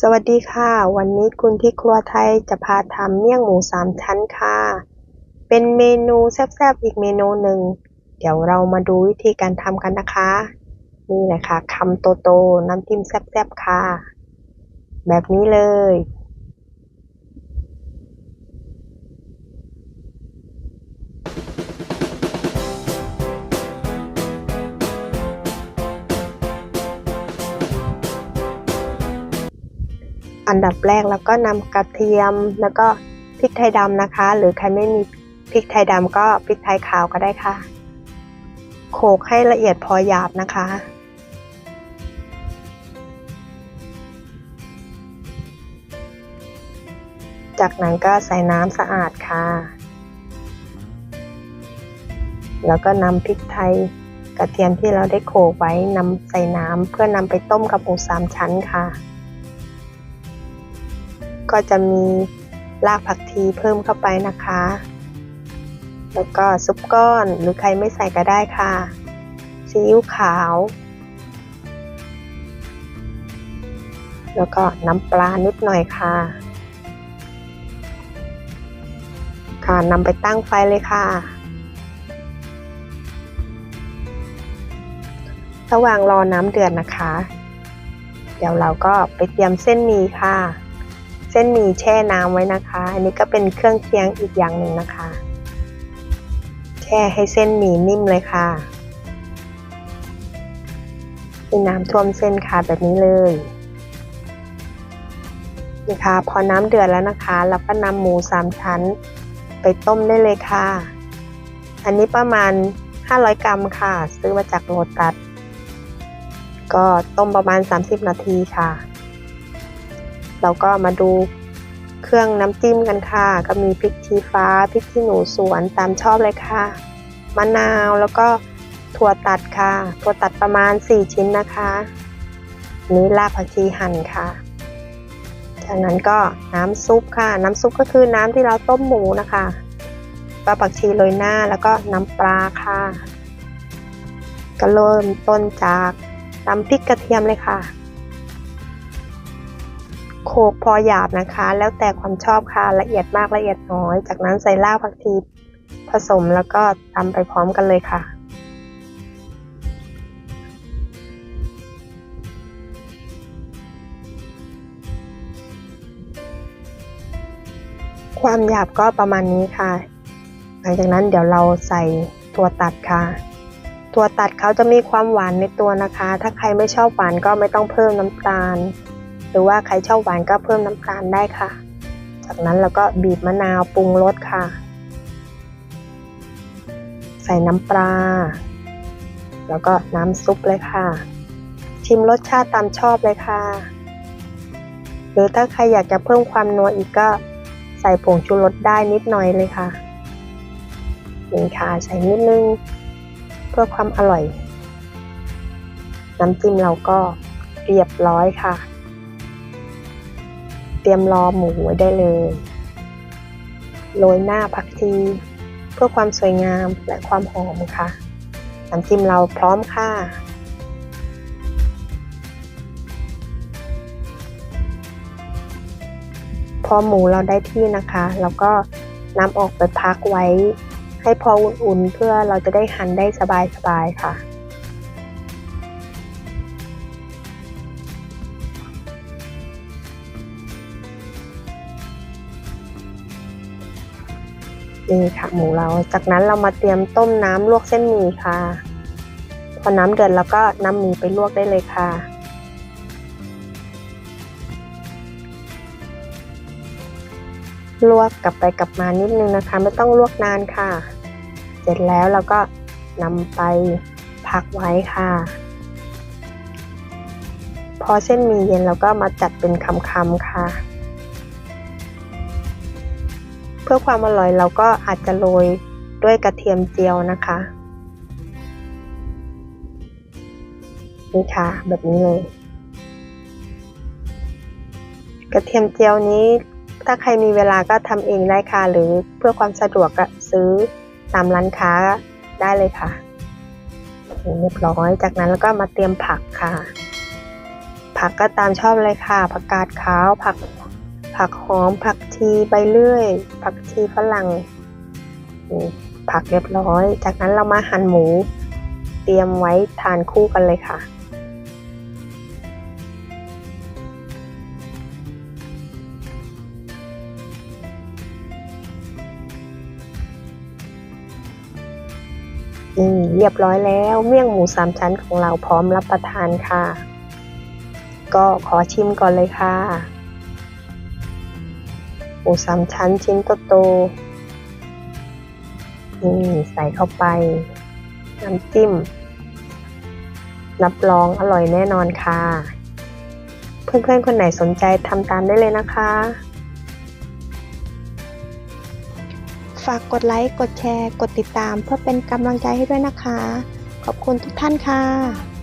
สวัสดีค่ะ วันนี้คุณที่ครัวไทยจะพาทำเมี่ยงหมูสามชั้นค่ะ เป็นเมนูแซ่บๆอีกเมนูหนึ่ง เดี๋ยวเรามาดูวิธีการทำกันนะคะ นี่แหละค่ะคำโตๆน้ำจิ้มแซ่บๆค่ะ แบบนี้เลย อันดับแรกแล้วก็นำกระเทียมแล้วก็พริกไทยดำนะคะ หรือใครไม่มีพริกไทยดำก็พริกไทยขาวก็ได้ค่ะ โขลกให้ละเอียดพอหยาบนะคะ จากนั้นก็ใส่น้ำสะอาดค่ะ แล้วก็นำพริกไทยกระเทียมที่เราได้โขลกไว้นำใส่น้ำเพื่อนำไปต้มกับหมูสามชั้นค่ะ ก็จะมีรากผักชีเพิ่มเข้าไปนะคะ แล้วก็ซุปก้อนหรือใครไม่ใส่ก็ได้ค่ะซีอิ๊วขาว แล้วก็น้ำปลานิดหน่อยค่ะ ค่ะนำไปตั้งไฟเลยค่ะระหว่างรอน้ำเดือดนะคะ เดี๋ยวเราก็ไปเตรียมเส้นหมี่ค่ะ เส้นหมี่แช่น้ำไว้นะคะ อันนี้ก็เป็นเครื่องเคียงอีกอย่างหนึ่งนะคะ แช่ให้เส้นหมี่นิ่มเลยค่ะให้น้ำท่วมเส้นค่ะแบบนี้เลยนี่ค่ะพอน้ำเดือดแล้วนะคะ เราก็นำหมูสามชั้นไปต้มได้เลยค่ะ อันนี้ประมาณ 500 กรัมค่ะ ซื้อมาจากโลตัส ก็ต้มประมาณ 30 นาทีค่ะ เราก็มาดูเครื่องน้ำจิ้มกันค่ะ ก็มีพริกชี้ฟ้าพริกขี้หนูสวนตามชอบเลยค่ะ มะนาวแล้วก็ถั่วตัดค่ะ ถั่วตัดประมาณ 4 ชิ้นนะคะ นี้รากผักชีหั่นค่ะ จากนั้นก็น้ำซุปค่ะ น้ำซุปก็คือน้ำที่เราต้มหมูนะคะก็ผักชีโรยหน้าแล้วก็น้ำปลาค่ะ ก็เริ่มต้นจากตำพริกกระเทียมเลยค่ะ โขลกพอหยาบนะคะ แล้วแต่ความชอบค่ะละเอียดมากละเอียดน้อย จากนั้นใส่รากผักชีผสมแล้วก็ตำไปพร้อมกันเลยค่ะความหยาบก็ประมาณนี้ค่ะ หลังจากนั้นเดี๋ยวเราใส่ตัวตัดค่ะ ตัวตัดเขาจะมีความหวานในตัวนะคะ ถ้าใครไม่ชอบหวานก็ไม่ต้องเพิ่มน้ำตาล หรือว่าใครชอบหวานก็เพิ่มน้ำตาลได้ค่ะ จากนั้นเราก็บีบมะนาวปรุงรสค่ะ ใส่น้ำปลา แล้วก็น้ำซุปเลยค่ะ ชิมรสชาติตามชอบเลยค่ะ หรือถ้าใครอยากจะเพิ่มความนัวอีกก็ใส่ผงชูรสได้นิดหน่อยเลยค่ะนี่ค่ะใส่นิดนึงเพื่อความอร่อย น้ำจิ้มเราก็เรียบร้อยค่ะ เตรียมรอหมูไว้ได้เลย โรยหน้าผักชี เพื่อความสวยงามและความหอมค่ะ น้ำจิ้มเราพร้อมค่ะพอหมูเราได้ที่นะคะเราก็นำออกไปพักไว้ ให้พออุ่นๆ เพื่อเราจะได้หั่นได้สบายๆ ค่ะ นี่ค่ะหมูเรา จากนั้นเรามาเตรียมต้มน้ำลวกเส้นหมี่ค่ะ พอน้ำเดือดแล้วก็นำหมี่ไปลวกได้เลยค่ะ ลวกกลับไปกลับมานิดนึงนะคะ ไม่ต้องลวกนานค่ะ เสร็จแล้วเราก็นำไปพักไว้ค่ะ พอเส้นหมี่เย็นเราก็มาจัดเป็นคำๆค่ะ เพื่อความอร่อยเราก็อาจจะโรยด้วยกระเทียมเจียวนะคะนี่ค่ะแบบนี้เลย กระเทียมเจียวนี้ถ้าใครมีเวลาก็ทำเองได้ค่ะ หรือเพื่อความสะดวกก็ซื้อตามร้านค้าได้เลยค่ะเรียบร้อยจากนั้นแล้วก็มาเตรียมผักค่ะ ผักก็ตามชอบเลยค่ะ ผักกาดขาวผัก ผักหอม ผักชีใบเลื่อย ผักชีฝรั่งผักเรียบร้อย จากนั้นเรามาหั่นหมู เตรียมไว้ทานคู่กันเลยค่ะนี่เรียบร้อยแล้วเมี่ยงหมูสามชั้นของเราพร้อมรับประทานค่ะ ก็ขอชิมก่อนเลยค่ะ หมูสามชั้นชิ้นโตๆนี่ใส่เข้าไปน้ำจิ้ม รับรองอร่อยแน่นอนค่ะ เพื่อนๆคนไหนสนใจทำตามได้เลยนะคะ ฝากกดไลค์ กดแชร์ กดติดตามเพื่อเป็นกำลังใจให้ด้วยนะคะ ขอบคุณทุกท่านค่ะ